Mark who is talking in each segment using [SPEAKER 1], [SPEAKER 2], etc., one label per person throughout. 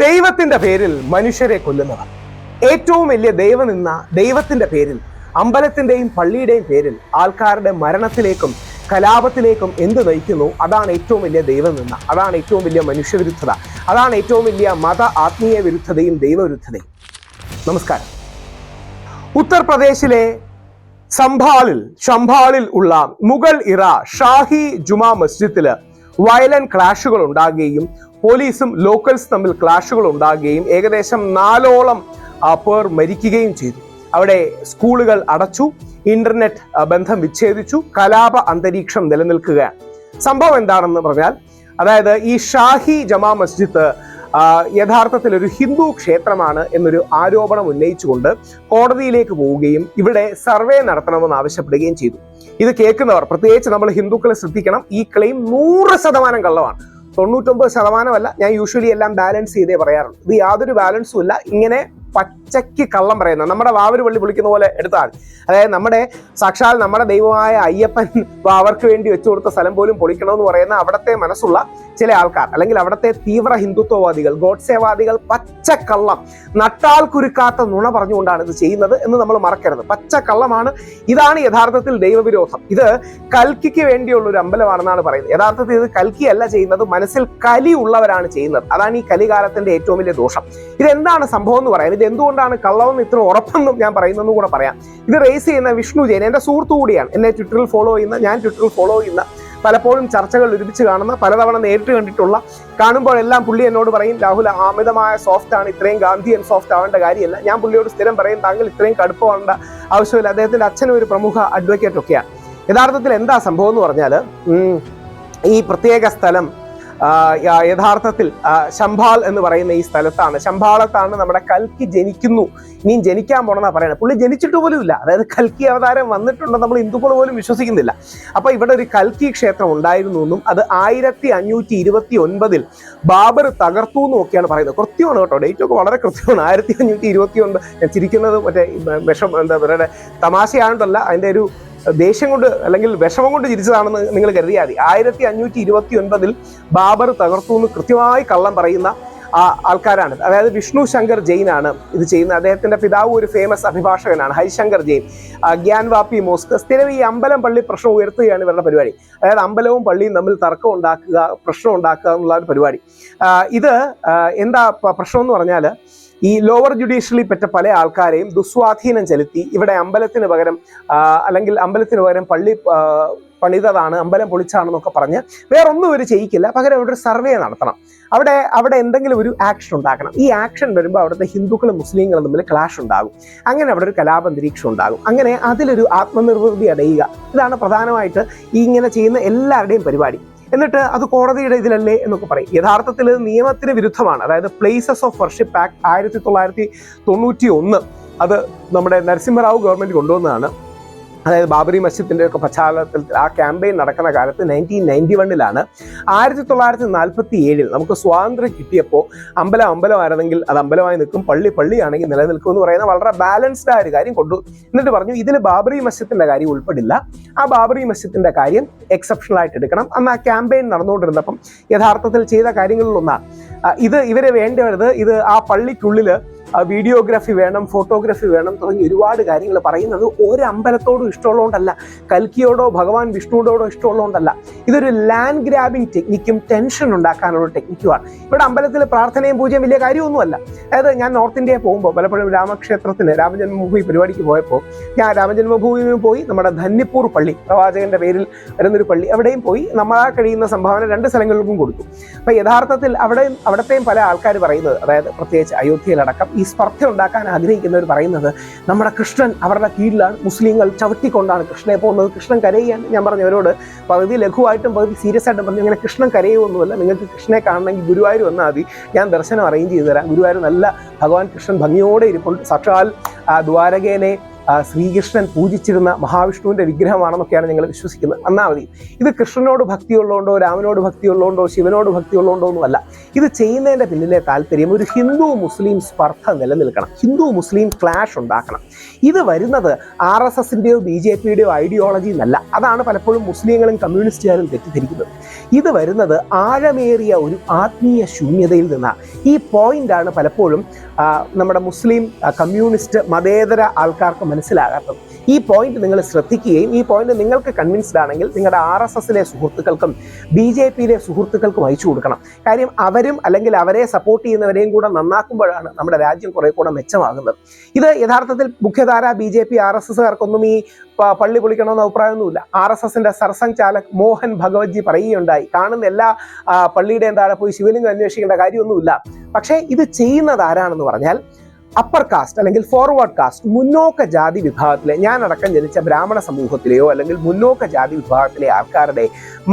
[SPEAKER 1] ദൈവത്തിന്റെ പേരിൽ മനുഷ്യരെ കൊല്ലുന്നവർ. ഏറ്റവും വലിയ ദൈവനിന്ന ദൈവത്തിന്റെ പേരിൽ അമ്പലത്തിന്റെയും പള്ളിയുടെയും പേരിൽ ആൾക്കാരുടെ മരണത്തിലേക്കും കലാപത്തിലേക്കും എന്ത് നയിക്കുന്നു? അതാണ് ഏറ്റവും വലിയ ദൈവം നിന്ന അതാണ് ഏറ്റവും വലിയ മനുഷ്യവിരുദ്ധത അതാണ് ഏറ്റവും വലിയ മത ആത്മീയ വിരുദ്ധതയും ദൈവവിരുദ്ധതയും. നമസ്കാരം. ഉത്തർപ്രദേശിലെ സംഭാളിൽ ഷംഭാളിൽ ഉള്ള മുഗൾ ഇറ ഷാഹി ജുമാ മസ്ജിദിൽ വയലന്റ് ക്ലാഷുകൾ ഉണ്ടാകുകയും പോലീസും ലോക്കൽസ് തമ്മിൽ ക്ലാഷുകൾ ഉണ്ടാകുകയും ഏകദേശം നാലോളം പേർ മരിക്കുകയും ചെയ്തു. അവിടെ സ്കൂളുകൾ അടച്ചു ഇന്റർനെറ്റ് ബന്ധം വിച്ഛേദിച്ചു കലാപ അന്തരീക്ഷം നിലനിൽക്കുകയാണ്. സംഭവം എന്താണെന്ന് പറഞ്ഞാൽ അതായത് ഈ ഷാഹി ജമാ മസ്ജിദ് യഥാർത്ഥത്തിൽ ഒരു ഹിന്ദു ക്ഷേത്രമാണ് എന്നൊരു ആരോപണം ഉന്നയിച്ചുകൊണ്ട് കോടതിയിലേക്ക് പോവുകയും ഇവിടെ സർവേ നടത്തണമെന്ന് ആവശ്യപ്പെടുകയും ചെയ്തു. ഇത് കേൾക്കുന്നവർ പ്രത്യേകിച്ച് നമ്മൾ ഹിന്ദുക്കളെ ശ്രദ്ധിക്കണം ഈ ക്ലെയിം നൂറ് ശതമാനം കള്ളമാണ്. തൊണ്ണൂറ്റൊമ്പത് ശതമാനമല്ല ഞാൻ യൂഷ്വലി എല്ലാം ബാലൻസ് ചെയ്തേ പറയാറുള്ളൂ. ഇത് യാതൊരു ബാലൻസും ഇല്ല. ഇങ്ങനെ പച്ചയ്ക്ക് കള്ളം പറയുന്നത്. നമ്മുടെ വാവര് പള്ളി വിളിക്കുന്ന പോലെ എടുത്താൽ അതായത് നമ്മുടെ സാക്ഷാൽ നമ്മുടെ ദൈവമായ അയ്യപ്പൻ അവർക്ക് വേണ്ടി വെച്ചു കൊടുത്ത സ്ഥലം പോലും പൊളിക്കണമെന്ന് പറയുന്ന അവിടത്തെ മനസ്സുള്ള ചില ആൾക്കാർ അല്ലെങ്കിൽ അവിടത്തെ തീവ്ര ഹിന്ദുത്വവാദികൾ ഗോഡ്സേവാദികൾ പച്ചക്കള്ളം നട്ടാൽ കുരുക്കാത്ത നുണ പറഞ്ഞുകൊണ്ടാണ് ഇത് ചെയ്യുന്നത് എന്ന് നമ്മൾ മറക്കരുത്. പച്ചക്കള്ളമാണ്. ഇതാണ് യഥാർത്ഥത്തിൽ ദൈവവിരോധം. ഇത് കൽക്കിക്ക് വേണ്ടിയുള്ള ഒരു അമ്പലമാണെന്നാണ് പറയുന്നത്. യഥാർത്ഥത്തിൽ ഇത് കൽക്കി അല്ല ചെയ്യുന്നത്. മനസ്സിൽ കലി ഉള്ളവരാണ് ചെയ്യുന്നത്. അതാണ് ഈ കലികാലത്തിന്റെ ഏറ്റവും വലിയ ദോഷം. ഇതെന്താണ് സംഭവം എന്ന് പറയാം. എന്തുകൊണ്ടാണ് കള്ളവെന്ന് ഇത്ര ഉറപ്പെന്നും ഞാൻ പറയുന്നതെന്നും കൂടെ പറയാം. ഇത് റേസ് ചെയ്യുന്ന വിഷ്ണു ജയൻ എന്റെ സുഹൃത്തു കൂടിയാണ്. എന്നെ ട്വിറ്ററിൽ ഫോളോ ചെയ്യുന്ന ഞാൻ ട്വിറ്ററിൽ ഫോളോ ചെയ്യുന്ന പലപ്പോഴും ചർച്ചകൾ ഒരുമിച്ച് കാണുന്ന പലതവണ നേരിട്ട് കണ്ടിട്ടുള്ള കാണുമ്പോഴെല്ലാം പുള്ളി എന്നോട് പറയും രാഹുൽ അമിതമായ സോഫ്റ്റ് ആണ് ഇത്രയും ഗാന്ധിയൻ സോഫ്റ്റ് ആവേണ്ട കാര്യമല്ല. ഞാൻ പുള്ളിയോട് സ്ഥിരം പറയും താങ്കൾ ഇത്രയും കടുപ്പമാവേണ്ട ആവശ്യമില്ല. അദ്ദേഹത്തിന്റെ അച്ഛനും ഒരു പ്രമുഖ അഡ്വക്കേറ്റ് ഒക്കെയാണ്. യഥാർത്ഥത്തിൽ എന്താ സംഭവം എന്ന് പറഞ്ഞാൽ ഈ പ്രത്യേക സ്ഥലം യഥാർത്ഥത്തിൽ ശംഭാൽ എന്ന് പറയുന്ന ഈ സ്ഥലത്താണ്. ശംഭാളത്താണ് നമ്മുടെ കൽക്കി ജനിക്കുന്നു. ഇനിയും ജനിക്കാൻ പോണെന്നാ പറയുന്നത് പുള്ളി ജനിച്ചിട്ട് പോലുമില്ല അതായത് കൽക്കി അവതാരം വന്നിട്ടുണ്ടെന്ന് നമ്മൾ ഹിന്ദുക്കൾ പോലും വിശ്വസിക്കുന്നില്ല. അപ്പൊ ഇവിടെ ഒരു കൽക്കി ക്ഷേത്രം ഉണ്ടായിരുന്നു എന്നും അത് ആയിരത്തി അഞ്ഞൂറ്റി ഇരുപത്തി ഒൻപതിൽ ബാബർ തകർത്തു എന്നും ഒക്കെയാണ് പറയുന്നത്. കൃത്യമാണ് കേട്ടോ. ഡേറ്റ് ഒക്കെ വളരെ കൃത്യമാണ്. ആയിരത്തി അഞ്ഞൂറ്റി ഇരുപത്തി ഒൻപത് ചിരിക്കുന്നത് മറ്റേ വിഷം എന്താ പറയുക തമാശയാണ്ടല്ല അതിന്റെ ഒരു ദേഷ്യം കൊണ്ട് അല്ലെങ്കിൽ വിഷമം കൊണ്ട് ചിരിച്ചതാണെന്ന് നിങ്ങൾ കരുതിയാൽ മതി. ആയിരത്തി അഞ്ഞൂറ്റി ഇരുപത്തി ഒൻപതിൽ ബാബർ തകർത്തു എന്ന് കൃത്യമായി കള്ളം പറയുന്ന ആ ആൾക്കാരാണ്. അതായത് വിഷ്ണു ശങ്കർ ജെയിനാണ് ഇത് ചെയ്യുന്നത്. അദ്ദേഹത്തിന്റെ പിതാവ് ഒരു ഫേമസ് അഭിഭാഷകനാണ് ഹരിശങ്കർ ജെയിൻ. ഗ്യാൻവാപ്പി മോസ്ക്. സ്ഥിരം ഈ അമ്പലം പള്ളി പ്രശ്നം ഉയർത്തുകയാണ് ഇവരുടെ പരിപാടി. അതായത് അമ്പലവും പള്ളിയും തമ്മിൽ തർക്കം ഉണ്ടാക്കുക പ്രശ്നം ഉണ്ടാക്കുക എന്നുള്ള ഒരു പരിപാടി. ഇത് എന്താ പ്രശ്നം എന്ന് പറഞ്ഞാൽ ഈ ലോവർ ജുഡീഷ്യലി പെറ്റ പല ആൾക്കാരെയും ദുസ്വാധീനം ചെലുത്തി ഇവിടെ അമ്പലത്തിന് പകരം അല്ലെങ്കിൽ അമ്പലത്തിന് പകരം പള്ളി പണിതതാണ് അമ്പലം പൊളിച്ചാണെന്നൊക്കെ പറഞ്ഞ് വേറൊന്നും ഇവർ ചെയ്യിക്കില്ല. പകരം അവിടെ ഒരു സർവേ നടത്തണം. അവിടെ അവിടെ എന്തെങ്കിലും ഒരു ആക്ഷൻ ഉണ്ടാക്കണം. ഈ ആക്ഷൻ വരുമ്പോൾ അവിടുത്തെ ഹിന്ദുക്കളും മുസ്ലിങ്ങളും തമ്മിൽ ക്ലാഷ് ഉണ്ടാകും. അങ്ങനെ അവിടെ ഒരു കലാപന്തരീക്ഷം ഉണ്ടാകും. അങ്ങനെ അതിലൊരു ആത്മനിർവൃതി അടയുക. ഇതാണ് പ്രധാനമായിട്ട് ഇങ്ങനെ ചെയ്യുന്ന എല്ലാവരുടെയും പരിപാടി. എന്നിട്ട് അത് കോടതിയുടെ ഇതിലല്ലേ എന്നൊക്കെ പറയും. യഥാർത്ഥത്തിൽ നിയമത്തിന് വിരുദ്ധമാണ്. അതായത് പ്ലേസസ് ഓഫ് വർഷിപ്പ് ആക്ട് ആയിരത്തി തൊള്ളായിരത്തി തൊണ്ണൂറ്റി ഒന്ന് അത് നമ്മുടെ നരസിംഹറാവു ഗവൺമെന്റ് കൊണ്ടുവന്നതാണ്. അതായത് ബാബറി മസ്ജിദിന്റെ ഒക്കെ പശ്ചാത്തലത്തിൽ ആ ക്യാമ്പയിൻ നടക്കുന്ന കാലത്ത് നയന്റീൻ നയന്റി വണ്ണിലാണ് ആയിരത്തി തൊള്ളായിരത്തി നാൽപ്പത്തി ഏഴിൽ നമുക്ക് സ്വാതന്ത്ര്യം കിട്ടിയപ്പോൾ അമ്പലം അമ്പലമായിരുന്നെങ്കിൽ അത് അമ്പലമായി നിൽക്കും പള്ളി പള്ളിയാണെങ്കിൽ നിലനിൽക്കും എന്ന് പറയുന്ന വളരെ ബാലൻസ്ഡ് ആയ ഒരു കാര്യം കൊണ്ടു എന്നിട്ട് പറഞ്ഞു ഇതിൽ ബാബറി മസ്ജിദിന്റെ കാര്യം ഉൾപ്പെടില്ല. ആ ബാബറി മസ്ജിദിന്റെ കാര്യം എക്സെപ്ഷണൽ ആയിട്ട് എടുക്കണം. അന്ന് ആ ക്യാമ്പയിൻ നടന്നുകൊണ്ടിരുന്നപ്പം യഥാർത്ഥത്തിൽ ചെയ്ത കാര്യങ്ങളിലൊന്നാണ് ഇത് ഇവരെ വേണ്ടവരുത് ഇത് ആ പള്ളിക്കുള്ളിൽ വീഡിയോഗ്രാഫി വേണം ഫോട്ടോഗ്രാഫി വേണം തുടങ്ങി ഒരുപാട് കാര്യങ്ങൾ പറയുന്നത് ഒരു അമ്പലത്തോടും ഇഷ്ടമുള്ളതുകൊണ്ടല്ല കൽക്കിയോടോ ഭഗവാൻ വിഷ്ണുവിനോടോ ഇഷ്ടമുള്ളതുകൊണ്ടല്ല. ഇതൊരു ലാൻഡ് ഗ്രാബിംഗ് ടെക്നിക്കും ടെൻഷൻ ഉണ്ടാക്കാനുള്ള ടെക്നിക്കുമാണ് ഇവിടെ അമ്പലത്തിൽ പ്രാർത്ഥനയും പൂജയും വലിയ കാര്യമൊന്നുമല്ല. അതായത് ഞാൻ നോർത്ത് ഇന്ത്യയിൽ പോകുമ്പോൾ പലപ്പോഴും രാമക്ഷേത്രത്തിന് രാമജന്മഭൂമി പരിപാടിക്ക് പോയപ്പോൾ ഞാൻ രാമജന്മഭൂമിയിൽ പോയി നമ്മുടെ ധന്യപ്പൂർ പള്ളി പ്രവാചകന്റെ പേരിൽ വരുന്നൊരു പള്ളി അവിടെയും പോയി നമ്മളാ കഴിയുന്ന സംഭാവന രണ്ട് സ്ഥലങ്ങളിലും കൊടുത്തു. അപ്പൊ യഥാർത്ഥത്തിൽ അവിടെ അവിടത്തെയും പല ആൾക്കാർ പറയുന്നത് അതായത് പ്രത്യേകിച്ച് അയോധ്യയിലടക്കം സ്പർദ്ധ ഉണ്ടാക്കാൻ ആഗ്രഹിക്കുന്നവർ പറയുന്നത് നമ്മുടെ കൃഷ്ണൻ അവരുടെ കീഴിലാണ്. മുസ്ലിങ്ങൾ ചവിട്ടിക്കൊണ്ടാണ് കൃഷ്ണനെ പോകുന്നത്. കൃഷ്ണൻ കരയുകയാണ്. ഞാൻ പറഞ്ഞവരോട് പകുതി ലഘുവായിട്ടും പകുതി സീരിയസ് ആയിട്ടും പറഞ്ഞു ഇങ്ങനെ കൃഷ്ണൻ കരയുമൊന്നുമല്ല നിങ്ങൾക്ക് കൃഷ്ണനെ കാണണമെങ്കിൽ ഗുരുവായൂർ വന്നാൽ മതി. ഞാൻ ദർശനം അറേഞ്ച് ചെയ്തു തരാം ഗുരുവായൂർ നല്ല ഭഗവാൻ കൃഷ്ണൻ ഭംഗിയോടെ ഇരിപ്പുണ്ട്. സാക്ഷാൽ ആ, ശ്രീകൃഷ്ണൻ പൂജിച്ചിരുന്ന മഹാവിഷ്ണുവിന്റെ വിഗ്രഹമാണെന്നൊക്കെയാണ് ഞങ്ങൾ വിശ്വസിക്കുന്നത്. എന്നാൽ മതി. ഇത് കൃഷ്ണനോട് ഭക്തിയുള്ളതുകൊണ്ടോ രാമനോട് ഭക്തിയുള്ളതുകൊണ്ടോ ശിവനോട് ഭക്തിയുള്ളതുകൊണ്ടോ ഒന്നുമല്ല. ഇത് ചെയ്യുന്നതിന്റെ പിന്നിലെ താല്പര്യം ഒരു ഹിന്ദു മുസ്ലിം സ്പർദ്ധ നിലനിൽക്കണം. ഹിന്ദു മുസ്ലിം ക്ലാഷ് ഉണ്ടാക്കണം. ഇത് വരുന്നത് ആർ എസ് എസിന്റെയോ ബി ജെ പിയുടെയോ ഐഡിയോളജി എന്നല്ല. അതാണ് പലപ്പോഴും മുസ്ലിങ്ങളും കമ്മ്യൂണിസ്റ്റുകാരും തെറ്റിദ്ധരിക്കുന്നത്. ഇത് വരുന്നത് ആഴമേറിയ ഒരു ആത്മീയ ശൂന്യതയിൽ നിന്നാണ്. ഈ പോയിന്റാണ് പലപ്പോഴും നമ്മുടെ മുസ്ലിം കമ്മ്യൂണിസ്റ്റ് മതേതര ആൾക്കാർക്ക് മനസ്സിലാകാത്തത്. ഈ പോയിന്റ് നിങ്ങൾ ശ്രദ്ധിക്കുകയും ഈ പോയിന്റ് നിങ്ങൾക്ക് കൺവിൻസ്ഡ് ആണെങ്കിൽ നിങ്ങളുടെ ആർ എസ് എസിലെ സുഹൃത്തുക്കൾക്കും ബി ജെ പിയിലെ സുഹൃത്തുക്കൾക്കും അയച്ചു കൊടുക്കണം. കാര്യം അവരും അല്ലെങ്കിൽ അവരെ സപ്പോർട്ട് ചെയ്യുന്നവരെയും കൂടെ നന്നാക്കുമ്പോഴാണ് നമ്മുടെ രാജ്യം കുറെ കൂടെ മെച്ചമാകുന്നത്. ഇത് യഥാർത്ഥത്തിൽ മുഖ്യധാര B J P R S എസുകാർക്കൊന്നും ഈ പള്ളി പൊളിക്കണമെന്ന അഭിപ്രായമൊന്നുമില്ല. ആർ എസ് എസിന്റെ സർസംഘ് ചാലക് മോഹൻ ഭഗവത്ജി പറയുകയുണ്ടായി. കാണുന്ന എല്ലാ പള്ളിയുടെയും താഴെ പോയി ശിവലിംഗം അന്വേഷിക്കേണ്ട കാര്യമൊന്നുമില്ല. പക്ഷേ ഇത് ചെയ്യുന്നത് ആരാണെന്ന് പറഞ്ഞാൽ അപ്പർ കാസ്റ്റ് അല്ലെങ്കിൽ ഫോർവേഡ് കാസ്റ്റ് മുന്നോക്ക ജാതി വിഭാഗത്തിലെ ഞാൻ അടക്കം ജനിച്ച ബ്രാഹ്മണ സമൂഹത്തിലെയോ അല്ലെങ്കിൽ മുന്നോക്ക ജാതി വിഭാഗത്തിലെ ആൾക്കാരുടെ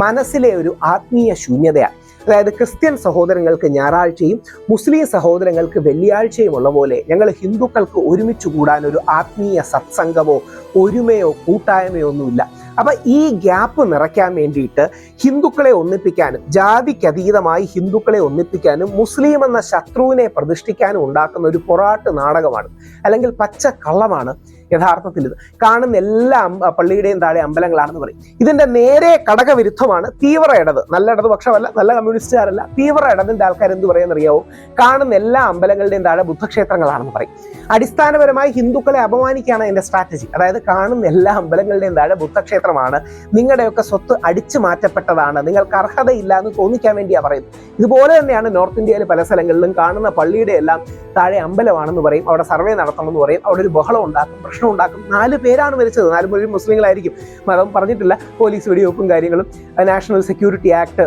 [SPEAKER 1] മനസ്സിലെ ഒരു ആത്മീയ ശൂന്യതയാണ്. അതായത് ക്രിസ്ത്യൻ സഹോദരങ്ങൾക്ക് ഞായറാഴ്ചയും മുസ്ലിം സഹോദരങ്ങൾക്ക് വെള്ളിയാഴ്ചയും ഉള്ള പോലെ ഞങ്ങൾ ഹിന്ദുക്കൾക്ക് ഒരുമിച്ച് കൂടാൻ ഒരു ആത്മീയ സത്സംഗമോ ഒരുമയോ കൂട്ടായ്മയോ ഒന്നുമില്ല. അപ്പൊ ഈ ഗ്യാപ്പ് നിറയ്ക്കാൻ വേണ്ടിയിട്ട് ഹിന്ദുക്കളെ ഒന്നിപ്പിക്കാനും ജാതിക്കതീതമായി ഹിന്ദുക്കളെ ഒന്നിപ്പിക്കാനും മുസ്ലിം എന്ന ശത്രുവിനെ പ്രതിഷ്ഠിക്കാനും ഉണ്ടാക്കുന്ന ഒരു പൊറാട്ട് നാടകമാണ്. അല്ലെങ്കിൽ പച്ച കള്ളമാണ് യഥാർത്ഥത്തിൽ ഇത്. കാണുന്ന എല്ലാ പള്ളിയുടെയും താഴെ അമ്പലങ്ങളാണെന്ന് പറയും. ഇതിന്റെ നേരെ കടകവിരുദ്ധമാണ് തീവ്ര ഇടത്. നല്ല ഇടതുപക്ഷമല്ല നല്ല കമ്മ്യൂണിസ്റ്റുകാരല്ല. തീവ്ര ഇടതിന്റെ ആൾക്കാർ എന്ത് പറയാന്നറിയാവോ കാണുന്ന എല്ലാ അമ്പലങ്ങളുടെയും താഴെ ബുദ്ധക്ഷേത്രങ്ങളാണെന്ന് പറയും. അടിസ്ഥാനപരമായി ഹിന്ദുക്കളെ അപമാനിക്കുകയാണ് അതിന്റെ സ്ട്രാറ്റജി അതായത് കാണുന്ന എല്ലാ അമ്പലങ്ങളുടെയും താഴെ ബുദ്ധക്ഷേത്രമാണ്. നിങ്ങളുടെയൊക്കെ സ്വത്ത് അടിച്ചു മാറ്റപ്പെട്ടതാണ്. നിങ്ങൾക്ക് അർഹതയില്ല എന്ന് തോന്നിക്കാൻ വേണ്ടിയാണ് പറയുന്നത്. ഇതുപോലെ തന്നെയാണ് നോർത്ത് ഇന്ത്യയിലെ പല സ്ഥലങ്ങളിലും കാണുന്ന പള്ളിയുടെ എല്ലാം താഴെ അമ്പലമാണെന്ന് പറയും. അവിടെ സർവേ നടത്തണമെന്ന് പറയും. അവിടെ ഒരു ബഹളം ഉണ്ടാക്കും. പ്രശ്നം ഉണ്ടാക്കും. നാല് പേരാണ് മരിച്ചത്. നാല് പേരും മുസ്ലിങ്ങളായിരിക്കും. മതം പറഞ്ഞിട്ടില്ല. പോലീസ് വെടിവെപ്പും കാര്യങ്ങളും നാഷണൽ സെക്യൂരിറ്റി ആക്ട്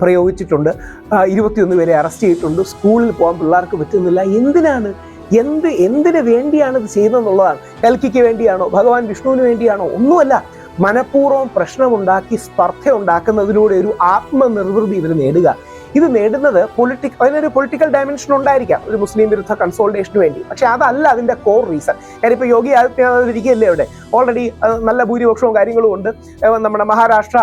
[SPEAKER 1] പ്രയോഗിച്ചിട്ടുണ്ട്. ഇരുപത്തിയൊന്ന് പേരെ അറസ്റ്റ് ചെയ്തിട്ടുണ്ട്. സ്കൂളിൽ പോകാൻ പിള്ളേർക്ക് പറ്റുന്നില്ല. എന്തിനാണ്? എന്ത് എന്തിനു വേണ്ടിയാണ് ഇത് ചെയ്യുന്നതെന്നുള്ളതാണ്. കൽക്കിക്ക് വേണ്ടിയാണോ? ഭഗവാൻ വിഷ്ണുവിന് വേണ്ടിയാണോ? ഒന്നുമല്ല. മനഃപൂർവം പ്രശ്നമുണ്ടാക്കി സ്പർദ്ധ ഉണ്ടാക്കുന്നതിലൂടെ ഒരു ആത്മനിർവൃതി ഇവർ നേടുക. ഇത് നേടുന്നത് പൊളിറ്റിക് അതിനൊരു പൊളിറ്റിക്കൽ ഡയമെൻഷൻ ഉണ്ടായിരിക്കാം. ഒരു മുസ്ലിം വിരുദ്ധ കൺസോൾട്ടേഷന് വേണ്ടി. പക്ഷെ അതല്ല അതിന്റെ കോർ റീസൺ കാര്യം ഇപ്പോൾ യോഗി ആദിത്യനാഥ് ഇരിക്കുകയല്ലേ അവിടെ ഓൾറെഡി നല്ല ഭൂരിപക്ഷവും കാര്യങ്ങളും ഉണ്ട്. നമ്മുടെ മഹാരാഷ്ട്ര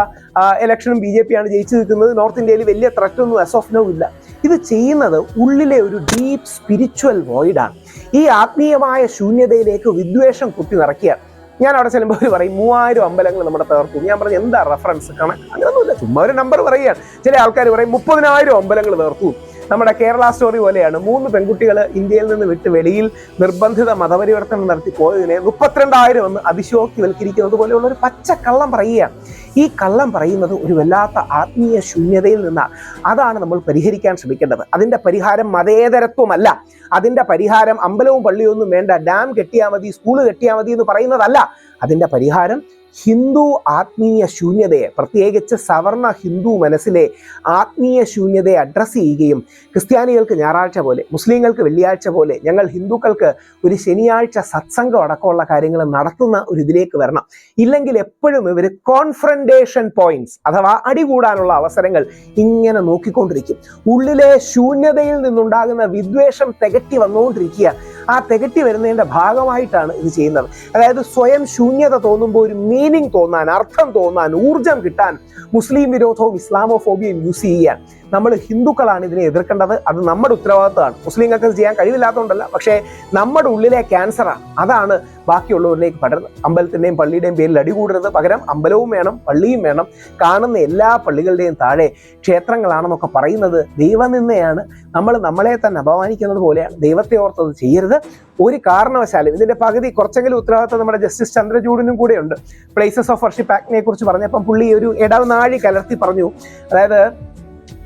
[SPEAKER 1] ഇലക്ഷനും ബി ജെ പി ആണ് ജയിച്ചു നിൽക്കുന്നത്. നോർത്ത് ഇന്ത്യയിൽ വലിയ ത്രറ്റ് ഒന്നും എസ് ഓഫ് ഇല്ല. ഇത് ചെയ്യുന്നത് ഉള്ളിലെ ഒരു ഡീപ്പ് സ്പിരിച്വൽ വോയിഡാണ് ഈ ആത്മീയമായ ശൂന്യതയിലേക്ക് വിദ്വേഷം കുത്തി നിറയ്ക്കുകയാണ്. ഞാൻ അവിടെ ചെല്ലുമ്പോൾ അവർ പറയും മൂവായിരം അമ്പലങ്ങൾ നമ്മുടെ തകർത്തു ഞാൻ പറഞ്ഞു എന്താ റെഫറൻസ് കണക്ക്? അങ്ങനെയൊന്നുമില്ല ചുമ്മാ ഒരു നമ്പർ പറയുകയാണ്. ചില ആൾക്കാർ പറയും മുപ്പതിനായിരം അമ്പലങ്ങൾ തീർത്തു നമ്മുടെ കേരള സ്റ്റോറി പോലെയാണ് മൂന്ന് പെൺകുട്ടികൾ ഇന്ത്യയിൽ നിന്ന് വിട്ട് വെളിയിൽ നിർബന്ധിത മതപരിവർത്തനം നടത്തി പോയതിനെ മുപ്പത്തിരണ്ടായിരം എന്ന് അതിശോക്തിവൽക്കരിക്കുന്നത് പോലെയുള്ള ഒരു പച്ച കള്ളം പറയുകയാണ്. ഈ കള്ളം പറയുന്നത് ഒരു വല്ലാത്ത ആത്മീയ ശൂന്യതയിൽ നിന്നാണ്. അതാണ് നമ്മൾ പരിഹരിക്കാൻ ശ്രമിക്കേണ്ടത്. അതിന്റെ പരിഹാരം മതേതരത്വമല്ല. അതിന്റെ പരിഹാരം അമ്പലവും പള്ളിയൊന്നും വേണ്ട. ഡാം കെട്ടിയാൽ മതി സ്കൂൾ കെട്ടിയാൽ മതി എന്ന് പറയുന്നതല്ല. അതിന്റെ പരിഹാരം ഹിന്ദു ആത്മീയ ശൂന്യതയെ പ്രത്യേകിച്ച് സവർണ ഹിന്ദു മനസ്സിലെ ആത്മീയ ശൂന്യതയെ അഡ്രസ്സ് ചെയ്യുകയും ക്രിസ്ത്യാനികൾക്ക് ഞായറാഴ്ച പോലെ മുസ്ലിങ്ങൾക്ക് വെള്ളിയാഴ്ച പോലെ ഞങ്ങൾ ഹിന്ദുക്കൾക്ക് ഒരു ശനിയാഴ്ച സത്സംഗം അടക്കമുള്ള കാര്യങ്ങൾ നടത്തുന്ന ഒരു ഇതിലേക്ക് വരണം. ഇല്ലെങ്കിൽ എപ്പോഴും ഇവർ കോൺഫ്രണ്ടേഷൻ പോയിന്റ്സ് അഥവാ അടികൂടാനുള്ള അവസരങ്ങൾ ഇങ്ങനെ നോക്കിക്കൊണ്ടിരിക്കും. ഉള്ളിലെ ശൂന്യതയിൽ നിന്നുണ്ടാകുന്ന വിദ്വേഷം തികട്ടി വന്നുകൊണ്ടിരിക്കുക. ആ തികട്ടി വരുന്നതിന്റെ ഭാഗമായിട്ടാണ് ഇത് ചെയ്യുന്നത്. അതായത് സ്വയം ശൂന്യത തോന്നുമ്പോൾ ഒരു മീനിങ് തോന്നാൻ അർത്ഥം തോന്നാൻ ഊർജം കിട്ടാൻ മുസ്ലിം വിരോധവും ഇസ്ലാമോഫോബിയയും യൂസ് ചെയ്യാൻ. നമ്മൾ ഹിന്ദുക്കളാണ് ഇതിനെ എതിർക്കേണ്ടത്. അത് നമ്മുടെ ഉത്തരവാദിത്തമാണ്. മുസ്ലിങ്ങൾക്ക് ചെയ്യാൻ കഴിവില്ലാത്തതുകൊണ്ടല്ല പക്ഷേ നമ്മുടെ ഉള്ളിലെ ക്യാൻസറാണ് അതാണ് ബാക്കിയുള്ളവരിലേക്ക് പടരുന്നത്. അമ്പലത്തിന്റെയും പള്ളിയുടെയും പേരിൽ അടികൂടരുത് പകരം അമ്പലവും വേണം പള്ളിയും വേണം. കാണുന്ന എല്ലാ പള്ളികളുടെയും താഴെ ക്ഷേത്രങ്ങളാണെന്നൊക്കെ പറയുന്നത് ദൈവനിന്നയാണ് നമ്മൾ നമ്മളെ തന്നെ അപമാനിക്കുന്നത് പോലെയാണ്. ദൈവത്തെ ഓർത്തത് ചെയ്യരുത്. ഒരു കാരണവശാലും ഇതിന്റെ പകുതി കുറച്ചെങ്കിലും ഉത്തരവാദിത്തം നമ്മുടെ ജസ്റ്റിസ് ചന്ദ്രചൂഡിനും കൂടെയുണ്ട്. പ്ലേസസ് ഓഫ് വർഷിപ്പ് ആക്ടിനെ കുറിച്ച് പറഞ്ഞപ്പം പുള്ളി ഒരു ഇടവ് നാഴി കലർത്തി പറഞ്ഞു. അതായത്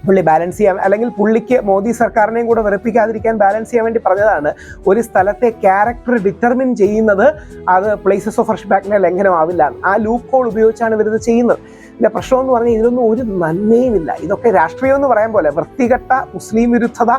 [SPEAKER 1] പുള്ളി ബാലൻസ് ചെയ്യാൻ അല്ലെങ്കിൽ പുള്ളിക്ക് മോദി സർക്കാരിനെയും കൂടെ വെറുപ്പിക്കാതിരിക്കാൻ ബാലൻസ് ചെയ്യാൻ വേണ്ടി പറഞ്ഞതാണ്. ഒരു സ്ഥലത്തെ ക്യാരക്ടർ ഡിറ്റർമിൻ ചെയ്യുന്നത് അത് പ്ലേസസ് ഓഫ് ഫ്രഷ് ബാക്കിന്റെ ലംഘനമാവില്ല. ആ ലൂപ്പ് ഹോൾ ഉപയോഗിച്ചാണ് ഇവരിത് ചെയ്യുന്നത്. പിന്നെ പ്രശ്നം എന്ന് പറഞ്ഞാൽ ഇതിനൊന്നും ഒരു നന്മയുമില്ല ഇതൊക്കെ രാഷ്ട്രീയം എന്ന് പറയാൻ പോലെ വൃത്തികെട്ട മുസ്ലിം വിരുദ്ധത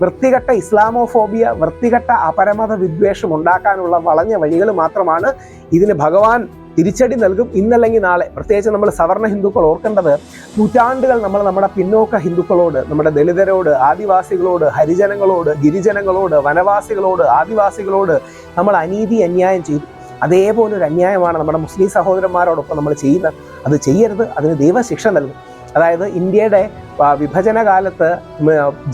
[SPEAKER 1] വൃത്തികെട്ട ഇസ്ലാമോഫോബിയ വൃത്തികെട്ട അപരമത വിദ്വേഷം ഉണ്ടാക്കാനുള്ള വളഞ്ഞ വഴികൾ മാത്രമാണ് ഇതിന് ഭഗവാൻ തിരിച്ചടി നൽകും ഇന്നല്ലെങ്കിൽ നാളെ. പ്രത്യേകിച്ച് നമ്മൾ സവർണ ഹിന്ദുക്കൾ ഓർക്കേണ്ടത് നൂറ്റാണ്ടുകൾ നമ്മൾ നമ്മുടെ പിന്നോക്ക ഹിന്ദുക്കളോട് നമ്മുടെ ദളിതരോട് ആദിവാസികളോട് ഹരിജനങ്ങളോട് ഗിരിജനങ്ങളോട് വനവാസികളോട് ആദിവാസികളോട് നമ്മൾ അനീതി അന്യായം ചെയ്തു. അതേപോലെ ഒരു അന്യായമാണ് നമ്മുടെ മുസ്ലിം സഹോദരന്മാരോടൊപ്പം നമ്മൾ ചെയ്യുന്നത്. അത് ചെയ്യരുത് അതിന് ദൈവശിക്ഷ നൽകും. അതായത് ഇന്ത്യയുടെ വിഭജന കാലത്ത്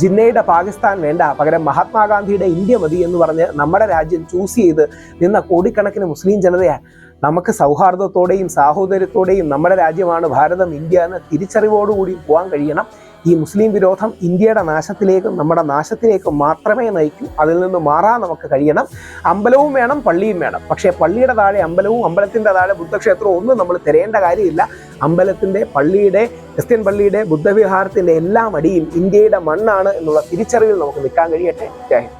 [SPEAKER 1] ജിന്നയുടെ പാകിസ്ഥാൻ വേണ്ട പകരം മഹാത്മാഗാന്ധിയുടെ ഇന്ത്യ മതി എന്ന് പറഞ്ഞ് നമ്മുടെ രാജ്യം ചൂസ് ചെയ്ത് നിന്ന കോടിക്കണക്കിന് മുസ്ലിം ജനതയാണ്. നമുക്ക് സൗഹാർദ്ദത്തോടെയും സാഹോദര്യത്തോടെയും നമ്മുടെ രാജ്യമാണ് ഭാരതം ഇന്ത്യ എന്ന തിരിച്ചറിവോടുകൂടി പോകാൻ കഴിയണം. ഈ മുസ്ലിം വിരോധം ഇന്ത്യയുടെ നാശത്തിലേക്കും നമ്മുടെ നാശത്തിലേക്കും മാത്രമേ നയിക്കൂ. അതിൽ നിന്ന് മാറാൻ നമുക്ക് കഴിയണം. അമ്പലവും വേണം പള്ളിയും വേണം. പക്ഷേ പള്ളിയുടെ താഴെ അമ്പലവും അമ്പലത്തിന്റെ താഴെ ബുദ്ധക്ഷേത്രവും ഒന്നും നമ്മൾ തിരയേണ്ട കാര്യമില്ല. അമ്പലത്തിന്റെ പള്ളിയുടെ ക്രിസ്ത്യൻ പള്ളിയുടെ ബുദ്ധവിഹാരത്തിന്റെ എല്ലാം അടിയിൽ ഇന്ത്യയുടെ മണ്ണാണ് എന്നുള്ള തിരിച്ചറിവിൽ നമുക്ക് നിൽക്കാൻ കഴിയട്ടെ. ജയ്.